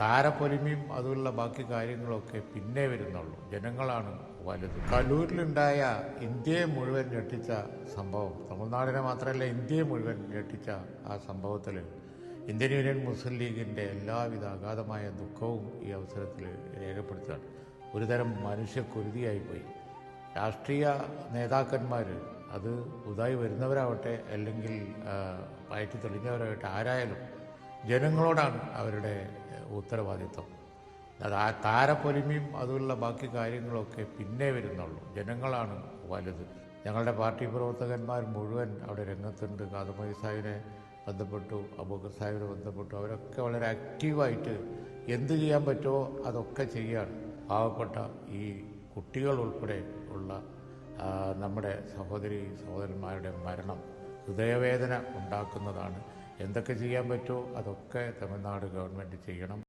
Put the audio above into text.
താരപ്പൊലിമയും അതുള്ള ബാക്കി കാര്യങ്ങളൊക്കെ പിന്നെ വരുന്നുള്ളൂ. ജനങ്ങളാണ് വലുത്. കലൂരിലുണ്ടായ ഇന്ത്യയെ മുഴുവൻ ഞെട്ടിച്ച സംഭവം തമിഴ്നാടിനെ മാത്രമല്ല ഇന്ത്യയെ മുഴുവൻ ഞെട്ടിച്ച ആ സംഭവത്തിൽ ഇന്ത്യൻ യൂണിയൻ മുസ്ലിം ലീഗിന്റെ എല്ലാവിധ അഗാധമായ ദുഃഖവും ഈ അവസരത്തിൽ രേഖപ്പെടുത്തുകയാണ്. ഒരുതരം മനുഷ്യക്കുരുതിയായിപ്പോയി. രാഷ്ട്രീയ നേതാക്കന്മാർ അത് പുതുതായി വരുന്നവരാവട്ടെ അല്ലെങ്കിൽ പയറ്റി തെളിഞ്ഞവരാവട്ടെ ആരായാലും ജനങ്ങളോടാണ് അവരുടെ ഉത്തരവാദിത്വം. അത് ആ താരപ്പൊലിമയും അതുള്ള ബാക്കി കാര്യങ്ങളൊക്കെ പിന്നെ വരുന്നുള്ളൂ. ജനങ്ങളാണ് വലുത്. ഞങ്ങളുടെ പാർട്ടി പ്രവർത്തകന്മാർ മുഴുവൻ അവിടെ രംഗത്തുണ്ട്. കാതമതി സാഹിബിനെ ബന്ധപ്പെട്ടു അബൂക്കർ സാഹിബിനെ ബന്ധപ്പെട്ടു. അവരൊക്കെ വളരെ ആക്റ്റീവായിട്ട് എന്ത് ചെയ്യാൻ പറ്റുമോ അതൊക്കെ ചെയ്യാണ് പാവപ്പെട്ട ഈ കുട്ടികൾ ഉൾപ്പെടെ ഉള്ള നമ്മുടെ സഹോദരി സഹോദരന്മാരുടെ മരണം ഹൃദയവേദന ഉണ്ടാക്കുന്നതാണ്. എന്തൊക്കെ ചെയ്യാൻ പറ്റുമോ അതൊക്കെ തമിഴ്നാട് ഗവൺമെന്റ് ചെയ്യണം.